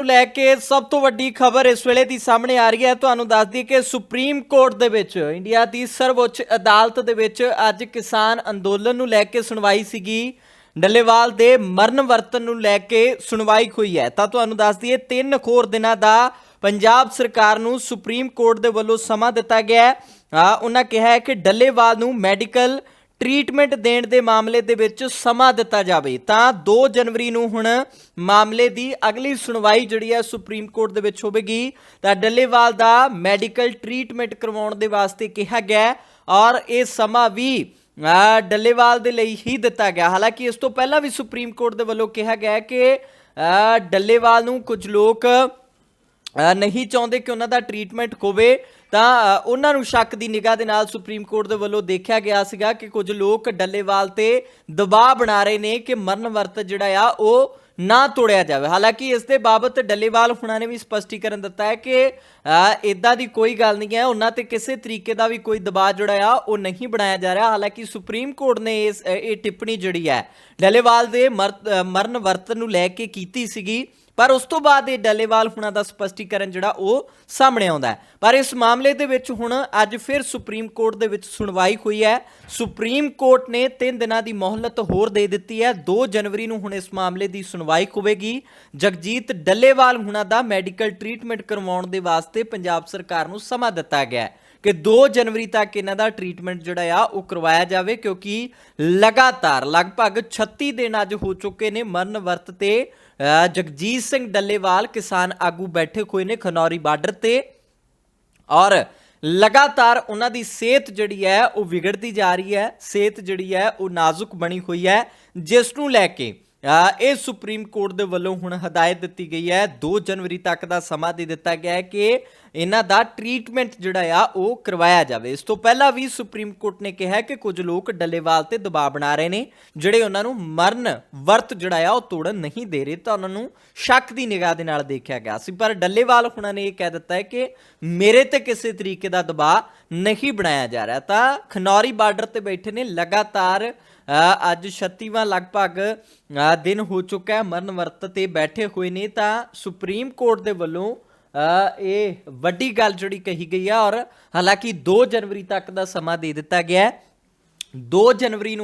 ਨੂੰ ਲੈ ਕੇ ਸਭ ਤੋਂ ਵੱਡੀ ਖਬਰ ਇਸ ਵੇਲੇ ਦੀ ਸਾਹਮਣੇ ਆ ਰਹੀ ਹੈ। ਤੁਹਾਨੂੰ ਦੱਸ ਦਈਏ ਕਿ ਸੁਪਰੀਮ ਕੋਰਟ ਦੇ ਵਿੱਚ, ਇੰਡੀਆ ਦੀ ਸਰਵਉੱਚ ਅਦਾਲਤ ਦੇ ਵਿੱਚ ਅੱਜ ਕਿਸਾਨ ਅੰਦੋਲਨ ਨੂੰ ਲੈ ਕੇ ਸੁਣਵਾਈ ਸੀਗੀ। ਡੱਲੇਵਾਲ ਦੇ ਮਰਨ ਵਰਤਨ ਨੂੰ ਲੈ ਕੇ ਸੁਣਵਾਈ ਹੋਈ ਹੈ। ਤਾਂ ਤੁਹਾਨੂੰ ਦੱਸ ਦਈਏ, ਤਿੰਨ ਖੋਰ ਦਿਨਾਂ ਦਾ ਪੰਜਾਬ ਸਰਕਾਰ ਨੂੰ ਸੁਪਰੀਮ ਕੋਰਟ ਦੇ ਵੱਲੋਂ ਸਮਾਂ ਦਿੱਤਾ ਗਿਆ ਹੈ। ਉਹਨਾਂ ਕਿਹਾ ਹੈ ਕਿ ਡੱਲੇਵਾਲ ਨੂੰ ਮੈਡੀਕਲ ਟ੍ਰੀਟਮੈਂਟ ਦੇਣ ਦੇ ਮਾਮਲੇ ਦੇ ਵਿੱਚ ਸਮਾਂ ਦਿੱਤਾ ਜਾਵੇ, ਤਾਂ 2 ਜਨਵਰੀ ਨੂੰ ਹੁਣ ਮਾਮਲੇ ਦੀ ਅਗਲੀ ਸੁਣਵਾਈ ਜਿਹੜੀ ਹੈ ਸੁਪਰੀਮ ਕੋਰਟ ਦੇ ਵਿੱਚ ਹੋਵੇਗੀ। ਤਾਂ ਡੱਲੇਵਾਲ ਦਾ ਮੈਡੀਕਲ ਟ੍ਰੀਟਮੈਂਟ ਕਰਵਾਉਣ ਦੇ ਵਾਸਤੇ ਕਿਹਾ ਗਿਆ ਔਰ ਇਹ ਸਮਾਂ ਵੀ ਡੱਲੇਵਾਲ ਦੇ ਲਈ ਹੀ ਦਿੱਤਾ ਗਿਆ। ਹਾਲਾਂਕਿ ਇਸ ਤੋਂ ਪਹਿਲਾਂ ਵੀ ਸੁਪਰੀਮ ਕੋਰਟ ਦੇ ਵੱਲੋਂ ਕਿਹਾ ਗਿਆ ਕਿ ਡੱਲੇਵਾਲ ਨੂੰ ਕੁਝ ਲੋਕ ਨਹੀਂ ਚਾਹੁੰਦੇ ਕਿ ਉਹਨਾਂ ਦਾ ਟ੍ਰੀਟਮੈਂਟ ਹੋਵੇ। ਤਾਂ ਉਹਨਾਂ ਨੂੰ ਸ਼ੱਕ ਦੀ ਨਿਗਾਹ ਦੇ ਨਾਲ ਸੁਪਰੀਮ ਕੋਰਟ ਦੇ ਵੱਲੋਂ ਦੇਖਿਆ ਗਿਆ ਸੀਗਾ ਕਿ ਕੁਝ ਲੋਕ ਡੱਲੇਵਾਲ ਤੇ ਦਬਾਅ ਬਣਾ ਰਹੇ ਨੇ ਕਿ ਮਰਨ ਵਰਤ ਜਿਹੜਾ ਆ, ਉਹ ਨਾ ਤੋੜਿਆ ਜਾਵੇ। ਹਾਲਾਂਕਿ ਇਸ ਦੇ ਬਾਬਤ ਡੱਲੇਵਾਲ ਹੁਣਾਂ ਨੇ ਵੀ ਸਪਸ਼ਟੀਕਰਨ ਦਿੱਤਾ ਹੈ ਕਿ ਇਦਾਂ ਦੀ ਕੋਈ ਗੱਲ ਨਹੀਂ ਹੈ। ਉਹਨਾਂ ਤੇ ਕਿਸੇ ਤਰੀਕੇ ਦਾ ਵੀ ਕੋਈ ਦਬਾਅ ਜਿਹੜਾ ਆ, ਉਹ ਨਹੀਂ ਬਣਾਇਆ ਜਾ ਰਿਹਾ। ਹਾਲਾਂਕਿ ਸੁਪਰੀਮ ਕੋਰਟ ਨੇ ਇਸ, ਇਹ ਟਿੱਪਣੀ ਜਿਹੜੀ ਹੈ, ਡੱਲੇਵਾਲ ਦੇ ਮਰ- ਮਰਨ ਵਰਤਨ ਨੂੰ ਲੈ ਕੇ ਕੀਤੀ ਸੀਗੀ। ਪਰ ਉਸ ਤੋਂ ਬਾਅਦ ਇਹ ਡੱਲੇਵਾਲ ਹੁਣਾਂ ਦਾ ਸਪਸ਼ਟੀਕਰਨ ਜਿਹੜਾ ਉਹ ਸਾਹਮਣੇ ਆਉਂਦਾ ਹੈ। ਪਰ ਇਸ ਮਾਮਲੇ ਦੇ ਵਿੱਚ ਹੁਣ ਅੱਜ ਫਿਰ ਸੁਪਰੀਮ ਕੋਰਟ ਦੇ ਵਿੱਚ ਸੁਣਵਾਈ ਹੋਈ ਹੈ। ਸੁਪਰੀਮ ਕੋਰਟ ਨੇ 3 ਦਿਨਾਂ ਦੀ ਮੌਹਲਤ ਹੋਰ ਦੇ ਦਿੱਤੀ ਹੈ। 2 ਜਨਵਰੀ ਨੂੰ ਹੁਣ ਇਸ ਮਾਮਲੇ ਦੀ ਸੁਣਵਾਈ ਹੋਵੇਗੀ। ਜਗਜੀਤ ਡੱਲੇਵਾਲ ਹੁਣਾਂ ਦਾ ਮੈਡੀਕਲ ਟ੍ਰੀਟਮੈਂਟ ਕਰਵਾਉਣ ਦੇ ਵਾਸਤੇ ਪੰਜਾਬ ਸਰਕਾਰ ਨੂੰ ਸਮਾਂ ਦਿੱਤਾ ਗਿਆ ਹੈ ਕਿ 2 ਜਨਵਰੀ ਤੱਕ ਇਹਨਾਂ ਦਾ ਟ੍ਰੀਟਮੈਂਟ ਜਿਹੜਾ ਆ ਉਹ ਕਰਵਾਇਆ ਜਾਵੇ ਕਿਉਂਕਿ ਲਗਾਤਾਰ ਲਗਭਗ 36 ਦਿਨ ਅੱਜ ਹੋ ਚੁੱਕੇ ਨੇ ਮਰਨ ਵਰਤ ਤੇ ਜਗਜੀਤ ਸਿੰਘ ਡੱਲੇਵਾਲ ਕਿਸਾਨ ਆਗੂ ਬੈਠੇ ਹੋਏ ਨੇ ਖਨੌਰੀ ਬਾਰਡਰ ਤੇ ਔਰ ਲਗਾਤਾਰ ਉਹਨਾਂ ਦੀ ਸਿਹਤ ਜਿਹੜੀ ਹੈ ਉਹ ਵਿਗੜਦੀ ਜਾ ਰਹੀ ਹੈ, ਸਿਹਤ ਜਿਹੜੀ ਹੈ ਉਹ ਨਾਜ਼ੁਕ ਬਣੀ ਹੋਈ ਹੈ, ਜਿਸ ਨੂੰ ਲੈ ਕੇ ਇਹ ਸੁਪਰੀਮ ਕੋਰਟ ਦੇ ਵੱਲੋਂ ਹੁਣ ਹਦਾਇਤ ਦਿੱਤੀ ਗਈ ਹੈ 2 ਜਨਵਰੀ ਤੱਕ ਦਾ ਸਮਾਂ ਦੇ ਦਿੱਤਾ ਗਿਆ ਹੈ ਕਿ ਇਹਨਾਂ ਦਾ ਟ੍ਰੀਟਮੈਂਟ ਜਿਹੜਾ ਆ, ਉਹ ਕਰਵਾਇਆ ਜਾਵੇ। ਇਸ ਤੋਂ ਪਹਿਲਾਂ ਵੀ ਸੁਪਰੀਮ ਕੋਰਟ ਨੇ ਕਿਹਾ ਕਿ ਕੁਝ ਲੋਕ ਡੱਲੇਵਾਲ ਤੇ ਦਬਾਅ ਬਣਾ ਰਹੇ ਨੇ, ਜਿਹੜੇ ਉਹਨਾਂ ਨੂੰ ਮਰਨ ਵਰਤ ਜਿਹੜਾ ਆ, ਉਹ ਤੋੜਨ ਨਹੀਂ ਦੇ ਰਹੇ। ਤਾਂ ਉਹਨਾਂ ਨੂੰ ਸ਼ੱਕ ਦੀ ਨਿਗਾਹ ਦੇ ਨਾਲ ਦੇਖਿਆ ਗਿਆ ਸੀ। ਪਰ ਡੱਲੇਵਾਲ ਹੁਣਾਂ ਨੇ ਇਹ ਕਹਿ ਦਿੱਤਾ ਹੈ ਕਿ ਮੇਰੇ ਤੇ ਕਿਸੇ ਤਰੀਕੇ ਦਾ ਦਬਾਅ ਨਹੀਂ ਬਣਾਇਆ ਜਾ ਰਿਹਾ। ਤਾਂ ਖਨੌਰੀ ਬਾਰਡਰ ਤੇ ਬੈਠੇ ਨੇ, ਲਗਾਤਾਰ ਅੱਜ 36ਵਾਂ ਲਗਭਗ ਦਿਨ ਹੋ ਚੁੱਕਾ ਹੈ, ਮਰਨ ਵਰਤ ਤੇ ਬੈਠੇ ਹੋਏ ਨੇ। ਤਾਂ ਸੁਪਰੀਮ ਕੋਰਟ ਦੇ ਵੱਲੋਂ ਇਹ ਵੱਡੀ ਗੱਲ ਜਿਹੜੀ ਕਹੀ ਗਈ ਆ ਔਰ ਹਾਲਾਂਕਿ 2 ਜਨਵਰੀ ਤੱਕ ਦਾ ਸਮਾਂ ਦੇ ਦਿੱਤਾ ਗਿਆ ਹੈ। 2 ਜਨਵਰੀ ਨੂੰ